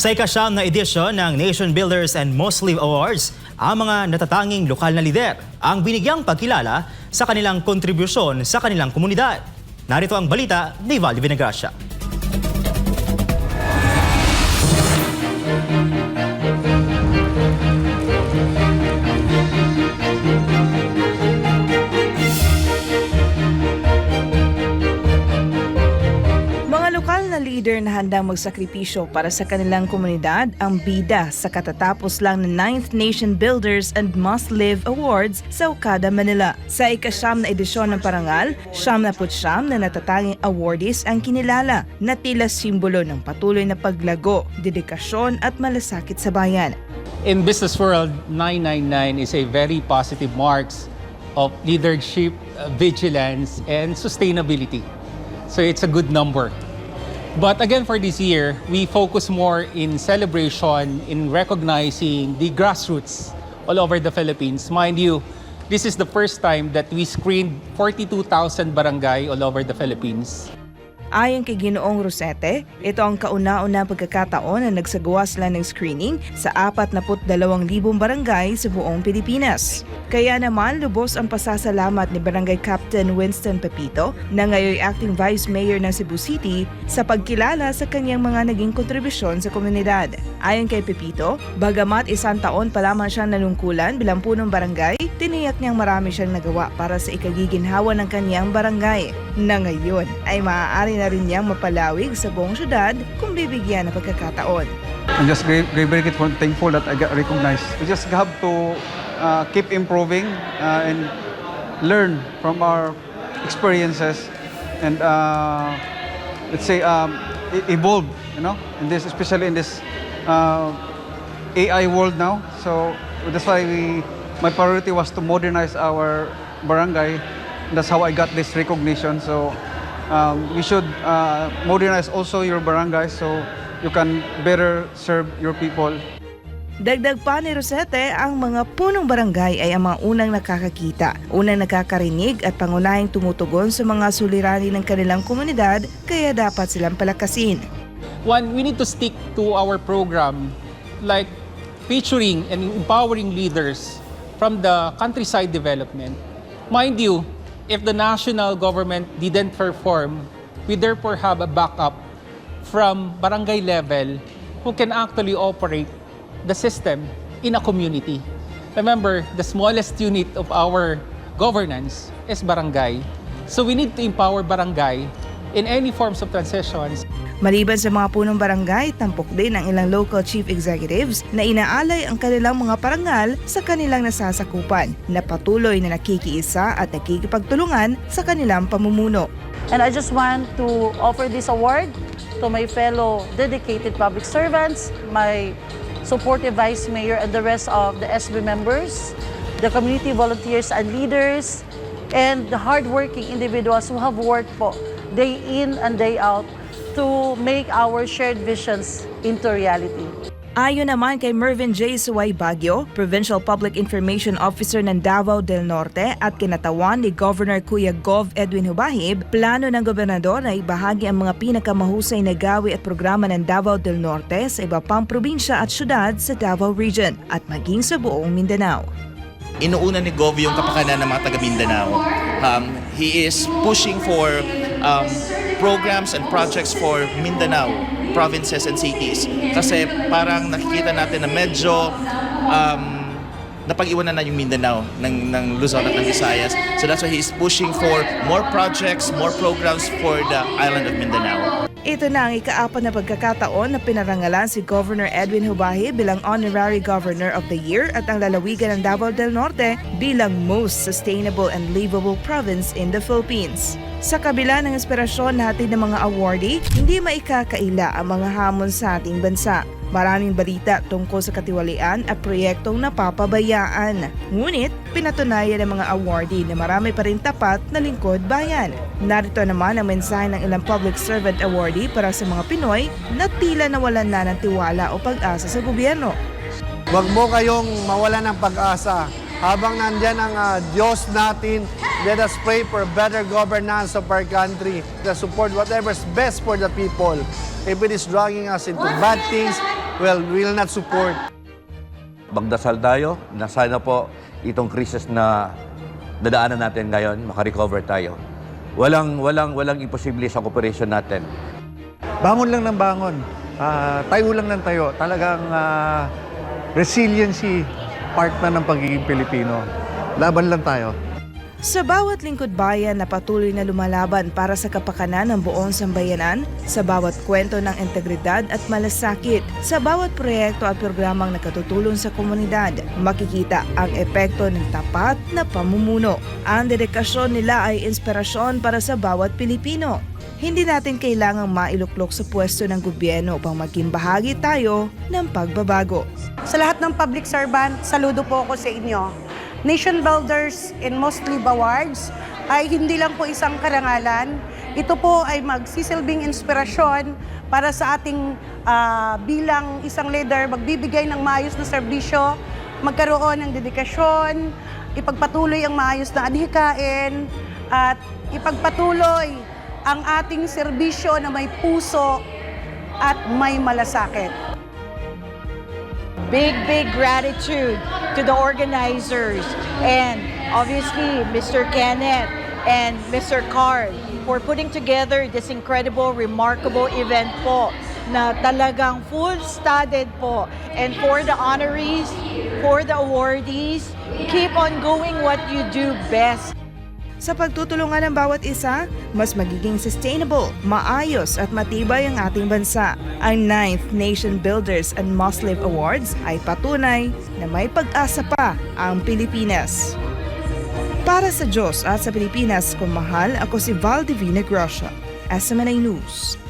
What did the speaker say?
Sa ikasyam na edisyon ng Nation Builders and Muslim Awards, ang mga natatanging lokal na lider ang binigyang pagkilala sa kanilang kontribusyon sa kanilang komunidad. Narito ang balita ni Val Vinagracia. Na leader na handang magsakripisyo para sa kanilang komunidad ang bida sa katatapos lang ng 9th Nation Builders and Must Live Awards sa Okada, Manila. Sa ikasyam na edisyon ng parangal, siyam na putsyam na natatanging awardees ang kinilala na tila simbolo ng patuloy na paglago, dedikasyon at malasakit sa bayan. In business world, 999 is a very positive marks of leadership, uh, vigilance, and sustainability. So it's a good number. But again, for this year, we focus more in celebration, in recognizing the grassroots all over the Philippines. Mind you, this is the first time that we screened 42,000 barangay all over the Philippines. Ayon kay Ginoong Rosete, ito ang kauna-una pagkakataon na nagsagawa sila ng screening sa 42,000 barangay sa buong Pilipinas. Kaya naman lubos ang pasasalamat ni Barangay Captain Winston Pepito na ngayon acting Vice Mayor ng Cebu City sa pagkilala sa kanyang mga naging kontribusyon sa komunidad. Ayon kay Pepito, bagamat isang taon pa lamang siyang nalungkulan bilang punong barangay, tiniyak niyang marami siyang nagawa para sa ikagiginhawa ng kanyang barangay na ngayon ay maaari na rin niyang mapalawig sa buong syudad kung bibigyan ng pagkakataon. I'm just very, very, grateful thankful that I got recognized. We just have to uh, keep improving uh, and learn from our experiences and uh, let's say um, e- evolve, you know, in this, especially in this uh, AI world now. So that's why we, my priority was to modernize our barangay. That's how I got this recognition. So um, we should uh, modernize also your barangay so you can better serve your people. Dagdag pa ni Rosete, ang mga punong barangay ay ang mga unang nakakakita, unang nakakarinig at pangunahing tumutugon sa mga suliranin ng kanilang komunidad kaya dapat silang palakasin. One, we need to stick to our program like featuring and empowering leaders from the countryside development. Mind you, if the national government didn't perform, we therefore have a backup from barangay level who can actually operate the system in a community. Remember, the smallest unit of our governance is barangay. So we need to empower barangay in any forms of transitions Maliban sa mga punong barangay, tampok din ang ilang local chief executives na inaalay ang kanilang mga parangal sa kanilang nasasakupan na patuloy na nakikiisa at nakikipagtulungan sa kanilang pamumuno. And I just want to offer this award to my fellow dedicated public servants, my supportive vice mayor and the rest of the SB members, the community volunteers and leaders, and the hardworking individuals who have worked po day in and day out to make our shared visions into reality. Ayon naman kay Mervin J. Suway Baguio, Provincial Public Information Officer ng Davao del Norte at kinatawan ni Governor Kuya Gov. Edwin Hubahib, plano ng gobernador na ibahagi ang mga pinakamahusay na gawi at programa ng Davao del Norte sa iba pang probinsya at syudad sa Davao Region at maging sa buong Mindanao. inuuna ni Gov yung kapakanan ng mga taga Mindanao. Um, he is pushing for um, programs and projects for Mindanao provinces and cities. Kasi parang nakikita natin na medyo um, napag-iwanan na yung Mindanao ng, ng Luzon at ng Visayas. So that's why he is pushing for more projects, more programs for the island of Mindanao. Ito na ang ikaapat na pagkakataon na pinarangalan si Governor Edwin Hubahi bilang Honorary Governor of the Year at ang lalawigan ng Davao del Norte bilang Most Sustainable and Livable Province in the Philippines. Sa kabila ng inspirasyon natin ng mga awardee, hindi maikakaila ang mga hamon sa ating bansa. Maraming balita tungkol sa katiwalian at proyektong napapabayaan. Ngunit, pinatunayan ng mga awardee na marami pa rin tapat na lingkod bayan. Narito naman ang mensahe ng ilang public servant awardee para sa mga Pinoy na tila nawalan na ng tiwala o pag-asa sa gobyerno. Huwag mo kayong mawala ng pag-asa. Habang nandyan ang ah, Diyos natin, let us pray for better governance of our country. To support whatever's best for the people. If it is dragging us into bad things, well, we will not support. Magdasal tayo na sana po itong krisis na dadaanan natin ngayon, makarecover tayo. Walang, walang, walang imposible sa cooperation natin. bangon lang ng bangon. Ah, tayo lang ng tayo. Talagang ah, resiliency part na ng pagiging Pilipino. Laban lang tayo. Sa bawat lingkod bayan na patuloy na lumalaban para sa kapakanan ng buong sambayanan, sa bawat kwento ng integridad at malasakit, sa bawat proyekto at programang nakatutulong sa komunidad, makikita ang epekto ng tapat na pamumuno. Ang dedikasyon nila ay inspirasyon para sa bawat Pilipino. Hindi natin kailangang mailuklok sa pwesto ng gobyerno upang maging bahagi tayo ng pagbabago. Sa lahat ng public servant, saludo po ako sa inyo. Nation Builders and Mostly Awards ay hindi lang po isang karangalan. Ito po ay magsisilbing inspirasyon para sa ating ah, bilang isang leader magbibigay ng maayos na serbisyo, magkaroon ng dedikasyon, ipagpatuloy ang maayos na adhikain, at ipagpatuloy ang ating serbisyo na may puso at may malasakit. Big, big gratitude to the organizers and obviously Mr. Kenneth and Mr. Carl for putting together this incredible, remarkable event po na talagang full-studded po. And for the honorees, for the awardees, keep on doing what you do best. Sa pagtutulungan ng bawat isa, mas magiging sustainable, maayos at matibay ang ating bansa. Ang 9th Nation Builders and Muslim Awards ay patunay na may pag-asa pa ang Pilipinas. Para sa Diyos at sa Pilipinas, kung mahal, ako si Val Divina Gracia, SMNA News.